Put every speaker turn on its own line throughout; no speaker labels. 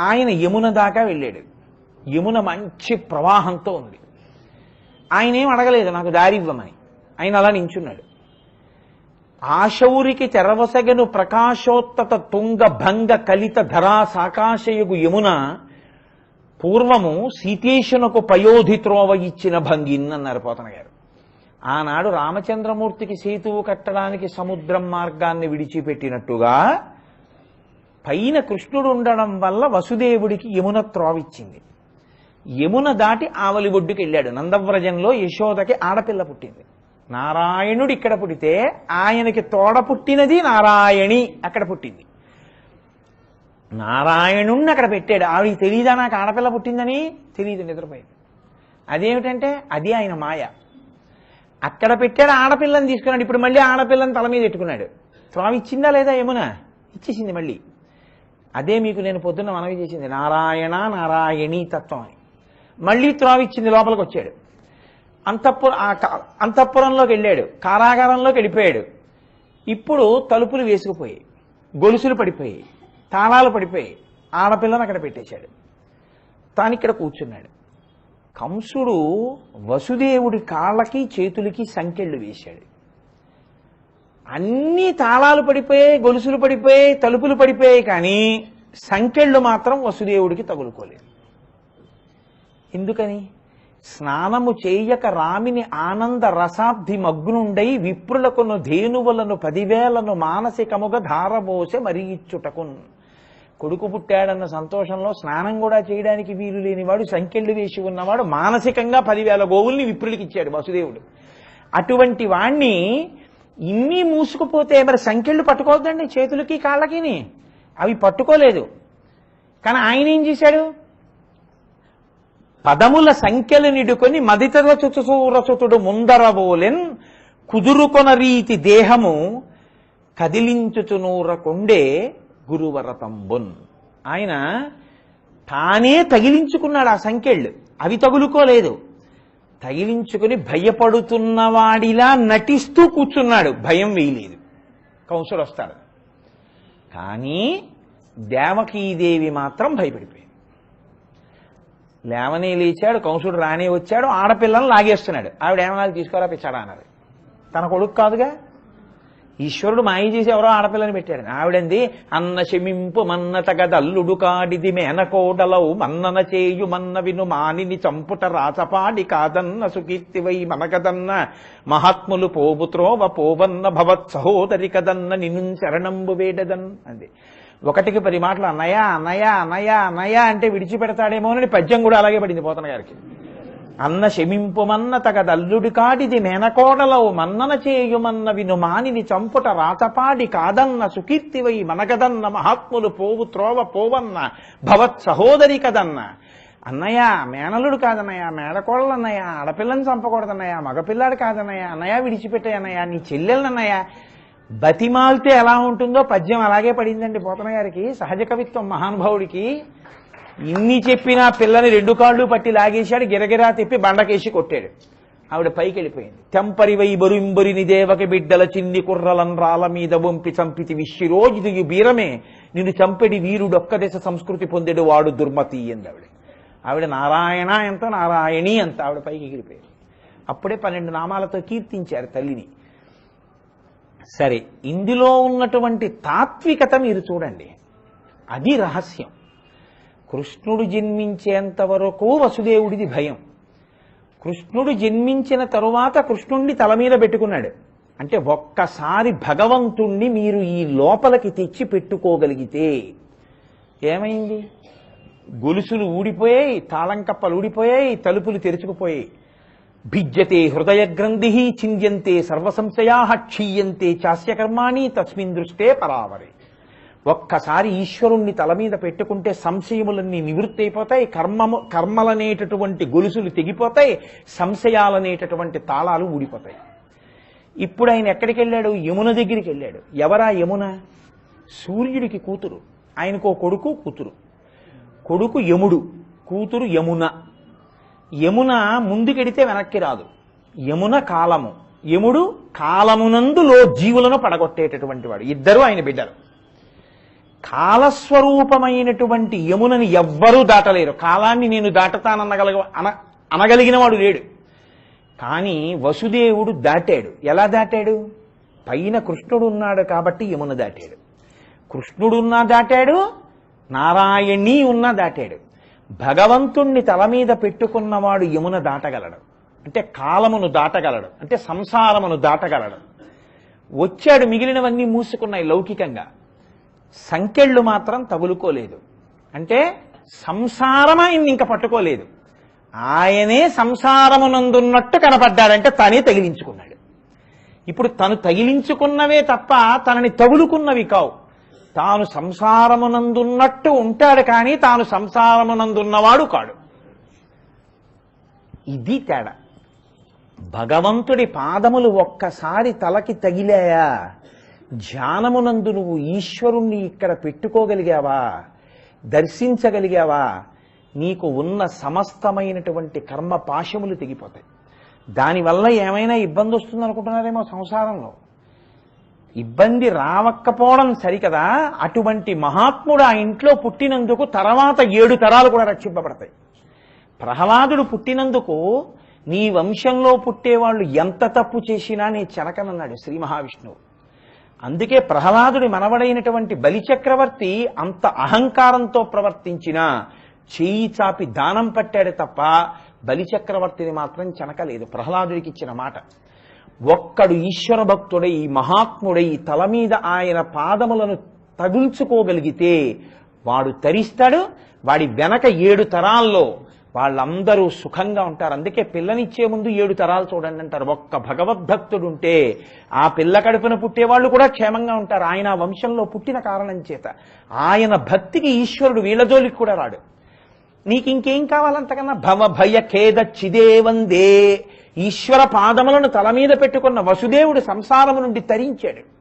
ఆయన యమున దాకా వెళ్ళాడు. యమున మంచి ప్రవాహంతో ఉంది. ఆయన ఏం అడగలేదు నాకు దారి ఇవ్వమని. ఆయన అలా నించున్నాడు. ఆశౌరికి తెరవసగను ప్రకాశోత్తత తుంగ భంగ కలిత ధరా సాకాశయుగు యమున పూర్వము సీతేశునకు పయోధిత్రోవ ఇచ్చిన భంగిన్ అన్నారు పోతన గారు. ఆనాడు రామచంద్రమూర్తికి సేతువు కట్టడానికి సముద్రం మార్గాన్ని విడిచిపెట్టినట్టుగా పైన కృష్ణుడు ఉండడం వల్ల వసుదేవుడికి యమున త్రోవిచ్చింది. యమున దాటి ఆవలి ఒడ్డుకి వెళ్ళాడు. నందవ్రజంలో యశోదకి ఆడపిల్ల పుట్టింది. నారాయణుడు ఇక్కడ పుట్టితే ఆయనకి తోడ పుట్టినది నారాయణి అక్కడ పుట్టింది. నారాయణుణ్ణి అక్కడ పెట్టాడు. ఆవిడ తెలియదా నాకు ఆడపిల్ల పుట్టిందని? తెలియదు నిద్రపోయింది. అదేమిటంటే అది ఆయన మాయ. అక్కడ పెట్టాడు ఆడపిల్లని తీసుకున్నాడు. ఇప్పుడు మళ్ళీ ఆడపిల్లని తల మీద పెట్టుకున్నాడు త్రావిచ్చిందా లేదా యమున? ఇచ్చేసింది మళ్ళీ. అదే మీకు నేను పొద్దున్న మనవి చేసింది. నారాయణ నారాయణీ తత్వం అని. మళ్ళీ త్రావిచ్చింది లోపలికి వచ్చాడు. అంతఃపుర ఆ క- అంతఃపురంలోకి వెళ్ళాడు. కారాగారంలోకి వెళ్ళిపోయాడు. ఇప్పుడు తలుపులు వేసుకుపోయాయి. గొలుసులు పడిపోయాయి. తాళాలు పడిపోయాయి. ఆడపిల్లని అక్కడ పెట్టేశాడు. తాను ఇక్కడ కూర్చున్నాడు. కంసుడు వసుదేవుడి కాళ్ళకి చేతులకి సంకెళ్ళు వేశాడు. అన్ని తాళాలు పడిపోయాయి గొలుసులు పడిపోయాయి తలుపులు పడిపోయాయి కానీ సంకెళ్ళు మాత్రం వసుదేవుడికి తగులుకోలేదు. ఎందుకని? స్నానము చేయక రామిని ఆనంద రసాబ్ది మగ్నుండై విప్రులకును ధేనువులను పదివేలను మానసికముగా ధారబోసె మరిగిచ్చుటకున్ కొడుకు పుట్టాడన్న సంతోషంలో స్నానం కూడా చేయడానికి వీలు లేనివాడు సంకెళ్ళు వేసి ఉన్నవాడు మానసికంగా పదివేల గోవుల్ని విప్రులకి ఇచ్చాడు వసుదేవుడు. అటువంటి వాణ్ణి ఇన్ని మూసుకుపోతే మరి సంకెళ్ళు పట్టుకోవద్దండి చేతులకి కాళ్ళకిని. అవి పట్టుకోలేదు. కానీ ఆయన ఏం చేశాడు? పదముల సంఖ్యలు నిడుకొని మదితర చుచురచుతుడు ముందరబోలెన్ కుదురుకొన రీతి దేహము కదిలించుచునూరకుండే గురువరతంబున్. ఆయన తానే తగిలించుకున్నాడు ఆ సంఖ్యళ్ళు అవి తగులుకోలేదు. తగిలించుకుని భయపడుతున్నవాడిలా నటిస్తూ కూర్చున్నాడు. భయం వేయలేదు. కంసుడు వస్తాడు కానీ దేవకీదేవి మాత్రం భయపడిపోయింది. లేవనే లేచాడు కంసుడు రానే వచ్చాడు ఆడపిల్లను లాగేస్తున్నాడు. ఆవిడ ఏమన్నా తీసుకోరా పిచ్చాడా అన్నది తన కొడుకు కాదుగా? ఈశ్వరుడు మాయ చేసి ఎవరో ఆడపిల్లని పెట్టాడు ఆవిడంది? అన్న శమింపు మన్నత తగదల్లుడు కాడిది మేనకోడలవు మన్నన చేయు మన్న విను మానిని చంపుట రాచపాడి కాదన్న సుకీర్తివై మనకదన్న మహాత్ములు పోబుత్రోవ పోవన్న భవత్ సహోదరి కదన్న నిన్ను శరణంబు వేడదన్ అంది. ఒకటికి పది మాటలు అన్నయ్య అన్నయ్య అన్నయ్య అన్నయ్య అంటే విడిచిపెడతాడేమో అని పద్యం కూడా అలాగే పడింది పోతన గారికి. అన్న శమింపుమన్న తగదల్లుడి కాడిది నెనకోడలవు మన్నన చేయుమన్న విను మానిని చంపుట రాతపాడి కాదన్న సుకీర్తివై మనగదన్న మహాత్ములు పోవు త్రోవ పోవన్న భవత్ సహోదరి కదన్న. అన్నయ్య మేనలుడు కాదన్నయ్య మేడకోడలు అన్నయ్య ఆడపిల్లని చంపకూడదన్నయ్య మగపిల్లాడు కాదన్నయ్య అన్నయ్య విడిచిపెట్టే అన్నయ్య నీ చెల్లెలన్నయ్య. బతిమాల్తే ఎలా ఉంటుందో పద్యం అలాగే పడిందండి పోతన గారికి సహజ కవిత్వం మహానుభావుడికి. ఇన్ని చెప్పినా పిల్లని రెండు కాళ్ళు పట్టి లాగేశాడు గిరగిరా తిప్పి బండకేసి కొట్టాడు. ఆవిడ పైకి వెళ్ళిపోయింది తెంపరివై బరుంబరిని దేవకి బిడ్డల చిన్ని కుర్రలం రాల మీద వంపి చంపితి విశ్వరోజు బీరమే. నిన్ను చంపెడి వీరుడొక్క దేశ సంస్కృతి పొందెడు వాడు దుర్మతి అంది ఆవిడ. ఆవిడ నారాయణ ఎంత నారాయణి అంత ఆవిడ పైకి ఎగిరిపోయారు అప్పుడే పన్నెండు నామాలతో కీర్తించారు తల్లిని. సరే ఇందులో ఉన్నటువంటి తాత్వికత మీరు చూడండి. అది రహస్యం. కృష్ణుడు జన్మించేంత వరకు వసుదేవుడిది భయం. కృష్ణుడు జన్మించిన తరువాత కృష్ణుణ్ణి తల మీద పెట్టుకున్నాడు. అంటే ఒక్కసారి భగవంతుణ్ణి మీరు ఈ లోపలికి తెచ్చి పెట్టుకోగలిగితే ఏమైంది? గొలుసులు ఊడిపోయాయి తాళం కప్పలు ఊడిపోయాయి తలుపులు తెరుచుకుపోయాయి. భిజ్యతే హృదయ గ్రంథి చింద్యంతే సర్వసంశయా క్షీయంతే చాస్యకర్మాణి తస్మిన్ దృష్టే పరావరే. ఒక్కసారి ఈశ్వరుణ్ణి తల మీద పెట్టుకుంటే సంశయములన్నీ నివృత్తి అయిపోతాయి కర్మము కర్మలనేటటువంటి గొలుసులు తెగిపోతాయి సంశయాలనేటటువంటి తాళాలు ఊడిపోతాయి. ఇప్పుడు ఆయన ఎక్కడికి వెళ్ళాడు యమున దగ్గరికి వెళ్ళాడు ఎవరా యమున? సూర్యుడికి కూతురు. ఆయనకో కొడుకు కూతురు. కొడుకు యముడు కూతురు యమున. యమున ముందుకెడితే వెనక్కి రాదు. యమున కాలము. యముడు కాలమునందులో జీవులను పడగొట్టేటటువంటి వాడు. ఇద్దరు ఆయన బిడ్డలు. కాలస్వరూపమైనటువంటి యమునని ఎవ్వరూ దాటలేరు. కాలాన్ని నేను దాటతానన్నగలగ అన అనగలిగిన వాడు లేడు. కానీ వసుదేవుడు దాటాడు. ఎలా దాటాడు? పైన కృష్ణుడు ఉన్నాడు కాబట్టి యమున దాటాడు. కృష్ణుడున్నా దాటాడు నారాయణి ఉన్నా దాటాడు. భగవంతుణ్ణి తల మీద పెట్టుకున్నవాడు యమున దాటగలడు. అంటే కాలమును దాటగలడు. అంటే సంసారమును దాటగలడు. వచ్చాడు మిగిలినవన్నీ మూసుకున్నాయి లౌకికంగా. సంకెళ్ళు మాత్రం తగులుకోలేదు. అంటే సంసారం ఆయన్ని ఇంకా పట్టుకోలేదు. ఆయనే సంసారమునందున్నట్టు కనపడ్డాడంటే తనే తగిలించుకున్నాడు. ఇప్పుడు తను తగిలించుకున్నవే తప్ప తనని తగులుకున్నవి కావు. తాను సంసారమునందున్నట్టు ఉంటాడు కానీ తాను సంసారమునందున్నవాడు కాడు. ఇది తేడా. భగవంతుడి పాదములు ఒక్కసారి తలకి తగిలాయా? ధ్యానమునందు నువ్వు ఈశ్వరుణ్ణి ఇక్కడ పెట్టుకోగలిగావా? దర్శించగలిగావా? నీకు ఉన్న సమస్తమైనటువంటి కర్మ పాశములు తెగిపోతాయి. దానివల్ల ఏమైనా ఇబ్బంది వస్తుంది అనుకుంటున్నారేమో సంసారంలో. ఇబ్బంది రావక్కపోవడం సరికదా? అటువంటి మహాత్ముడు ఆ ఇంట్లో పుట్టినందుకు తర్వాత ఏడు తరాలు కూడా రక్షింపబడతాయి. ప్రహ్లాదుడు పుట్టినందుకు నీ వంశంలో పుట్టేవాళ్ళు ఎంత తప్పు చేసినా నీ చెనకనన్నాడు శ్రీ మహావిష్ణువు. అందుకే ప్రహ్లాదుడి మనవడైనటువంటి బలిచక్రవర్తి అంత అహంకారంతో ప్రవర్తించినా చేయి చాపి దానం పట్టాడు తప్ప బలిచక్రవర్తిని మాత్రం చెనకలేదు. ప్రహ్లాదుడికి ఇచ్చిన మాట ఒక్కడు ఈశ్వర భక్తుడై మహాత్ముడై తల మీద ఆయన పాదములను తగుల్చుకోగలిగితే వాడు తరిస్తాడు వాడి వెనక ఏడు తరాల్లో వాళ్ళందరూ సుఖంగా ఉంటారు. అందుకే పిల్లనిచ్చే ముందు ఏడు తరాలు చూడండి అంటారు. ఒక్క భగవద్భక్తుడు ఉంటే ఆ పిల్ల కడుపున పుట్టేవాళ్ళు కూడా క్షేమంగా ఉంటారు. ఆయన వంశంలో పుట్టిన కారణం చేత. ఆయన భక్తికి ఈశ్వరుడు వీళ్ళ జోలికి కూడా రాడు. నీకు ఇంకేం కావాలంతకన్నా భవ భయ ఖేద చిదేవందే. ఈశ్వర పాదములను తల మీద పెట్టుకున్న వసుదేవుడు సంసారము నుండి తరించాడు.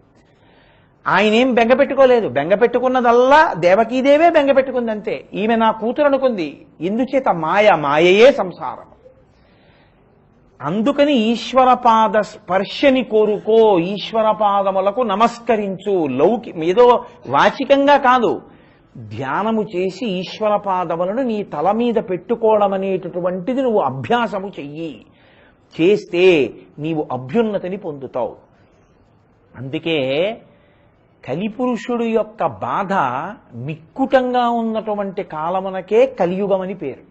ఆయనేం బెంగ పెట్టుకోలేదు. బెంగ పెట్టుకున్నదల్లా దేవకీదేవే బెంగ పెట్టుకుంది అంతే ఈమె నా కూతురు అనుకుంది ఎందుచేత మాయ మాయయే సంసారం. అందుకని ఈశ్వరపాద స్పర్శని కోరుకో ఈశ్వరపాదములకు నమస్కరించు. లౌకి ఏదో వాచికంగా కాదు. ధ్యానము చేసి ఈశ్వరపాదములను నీ తల మీద పెట్టుకోవడం అనేటటువంటిది నువ్వు అభ్యాసము చెయ్యి. చేస్తే నీవు అభ్యున్నతిని పొందుతావు. అందుకే కలిపురుషుడు యొక్క బాధ మిక్కుటంగా ఉన్నటువంటి కాలమునకే కలియుగమని పేరు.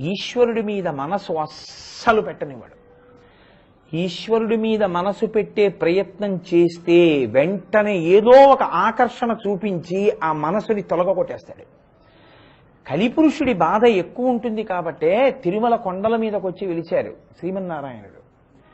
ఈశ్వరుడి మీద మనసు అస్సలు పెట్టనివ్వడు. ఈశ్వరుడి మీద మనసు పెట్టే ప్రయత్నం చేస్తే వెంటనే ఏదో ఒక ఆకర్షణ చూపించి ఆ మనసుని తొలగొట్టేస్తాడు కలిపురుషుడి బాధ ఎక్కువ ఉంటుంది కాబట్టే తిరుమల కొండల మీదకి వచ్చి వెలిచారు శ్రీమన్నారాయణుడు.